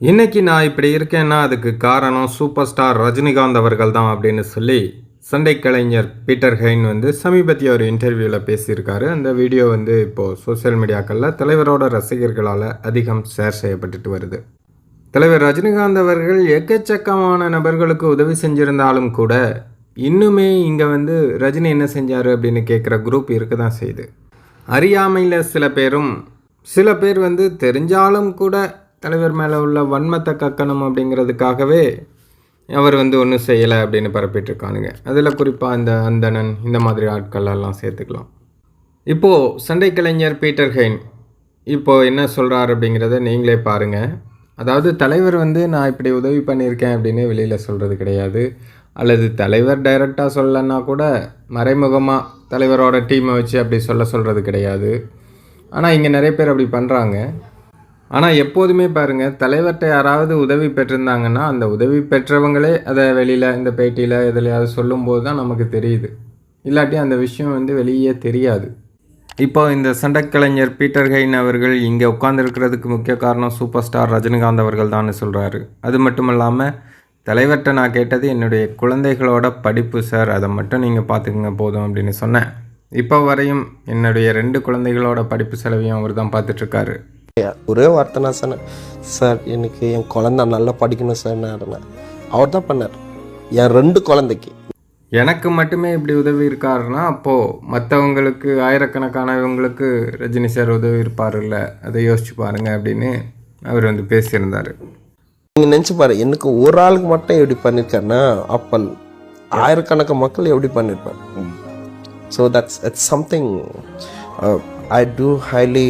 இன்னைக்கு நான் இப்படி இருக்கேன்னா அதுக்கு காரணம் சூப்பர் ஸ்டார் ரஜினிகாந்த் அவர்கள் தான் அப்படின்னு சொல்லி சண்டை கலைஞர் பீட்டர் ஹெயின் வந்து சமீபத்திய ஒரு இன்டர்வியூவில் பேசியிருக்காரு. அந்த வீடியோ வந்து இப்போது சோஷியல் மீடியாக்களில் தலைவரோட ரசிகர்களால் அதிகம் ஷேர் செய்யப்பட்டுட்டு வருது. தலைவர் ரஜினிகாந்த் அவர்கள் எக்கச்சக்கமான நபர்களுக்கு உதவி செஞ்சிருந்தாலும் கூட இன்னுமே இங்கே வந்து ரஜினி என்ன செஞ்சார் அப்படின்னு கேட்குற குரூப் இருக்க தான் செய்யுது. அறியாமையில் சில பேரும் சில பேர் வந்து தெரிஞ்சாலும் கூட தலைவர் மேலே உள்ள வன்மத்தை கக்கணும் அப்படிங்கிறதுக்காகவே அவர் வந்து ஒன்றும் செய்யலை அப்படின்னு பரப்பிட்டுருக்கானுங்க. அதில் குறிப்பாக இந்த அந்தணன் இந்த மாதிரி ஆட்கள் எல்லாம் சேர்த்துக்கலாம். இப்போது சண்டை கலைஞர் பீட்டர் ஹெயின் இப்போது என்ன சொல்கிறார் அப்படிங்கிறத நீங்களே பாருங்கள் அதாவது தலைவர் வந்து நான் இப்படி உதவி பண்ணியிருக்கேன் அப்படின்னு வெளியில் சொல்கிறது கிடையாது. அல்லது தலைவர் டைரெக்டாக சொல்லலைன்னா கூட மறைமுகமாக தலைவரோட டீமை வச்சு அப்படி சொல்ல சொல்கிறது கிடையாது. ஆனால் இங்கே நிறைய பேர் அப்படி பண்ணுறாங்க ஆனால் எப்போதுமே பாருங்கள் தலைவர்கிட்ட யாராவது உதவி பெற்றிருந்தாங்கன்னா அந்த உதவி பெற்றவங்களே அதை வெளியில் இந்த பேட்டியில் எதுலையாவது சொல்லும்போது தான் நமக்கு தெரியுது. இல்லாட்டி அந்த விஷயம் வந்து வெளியே தெரியாது. இப்போ இந்த சண்டக்கலைஞர் பீட்டர் ஹெயின் அவர்கள் இங்கே உட்காந்துருக்கிறதுக்கு முக்கிய காரணம் சூப்பர் ஸ்டார் ரஜினிகாந்த் அவர்கள் தான் சொல்கிறாரு அது மட்டும் இல்லாமல் தலைவர்கிட்ட நான் கேட்டது என்னுடைய குழந்தைகளோட படிப்பு சார். அதை மட்டும் நீங்கள் பார்த்துக்குங்க போதும் அப்படின்னு சொன்னேன். இப்போ வரையும் என்னுடைய ரெண்டு குழந்தைகளோட படிப்பு செலவையும் அவர் தான் பார்த்துட்ருக்காரு ஒரே வார்த்தை நான் சொன்னேன். சார் எனக்கு என் குழந்தை நல்லா படிக்கணும் சார் நான் அவர் தான் பண்ணார். என் ரெண்டு குழந்தைக்கு. எனக்கு மட்டுமே இப்படி உதவி இருக்காருன்னா அப்போது மற்றவங்களுக்கு ஆயிரக்கணக்கானவங்களுக்கு ரஜினி சார் உதவி இருப்பாருல்ல அதை யோசிச்சு பாருங்க அப்படின்னு அவர் வந்து பேசியிருந்தார். நீங்கள் நினச்சி பாரு எனக்கு ஒரு ஆளுக்கு மட்டும் எப்படி பண்ணியிருக்காருன்னா அப்பல் ஆயிரக்கணக்கு மக்கள் எப்படி பண்ணியிருப்பார் so that's it's something I do highly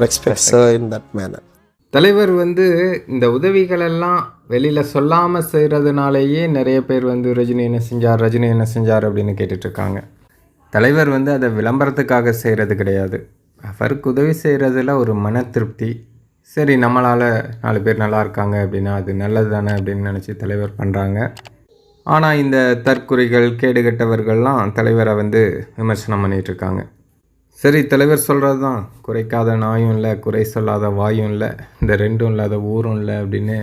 respect sir in that manner தலைவர் வந்து இந்த உதவிகளெல்லாம் வெளியில் சொல்லாமல் செய்கிறதுனாலேயே நிறைய பேர் வந்து ரஜினி என்ன செஞ்சார் ரஜினி என்ன செஞ்சார் அப்படின்னு கேட்டுட்டு இருக்காங்க தலைவர் வந்து அதை விளம்பரத்துக்காக செய்கிறது கிடையாது. அவருக்கு உதவி செய்கிறதுல ஒரு மன திருப்தி. சரி நம்மளால் நாலு பேர் நல்லா இருக்காங்க அப்படின்னா அது நல்லது தானே அப்படின்னு நினச்சி தலைவர் பண்ணுறாங்க ஆனால் இந்த தற்குறிகள் கேடுகட்டவர்கள்லாம் தலைவரை வந்து விமர்சனம் பண்ணிகிட்டு இருக்காங்க. சரி தலைவர் சொல்கிறது தான் குறைக்காத நாயும் இல்லை குறை சொல்லாத வாயும் இல்லை இந்த ரெண்டும் இல்லாத ஊரும் இல்லை அப்படின்னு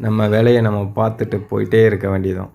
நம்ம வேலையை நம்ம பார்த்துட்டு போயிட்டே இருக்க வேண்டியதும்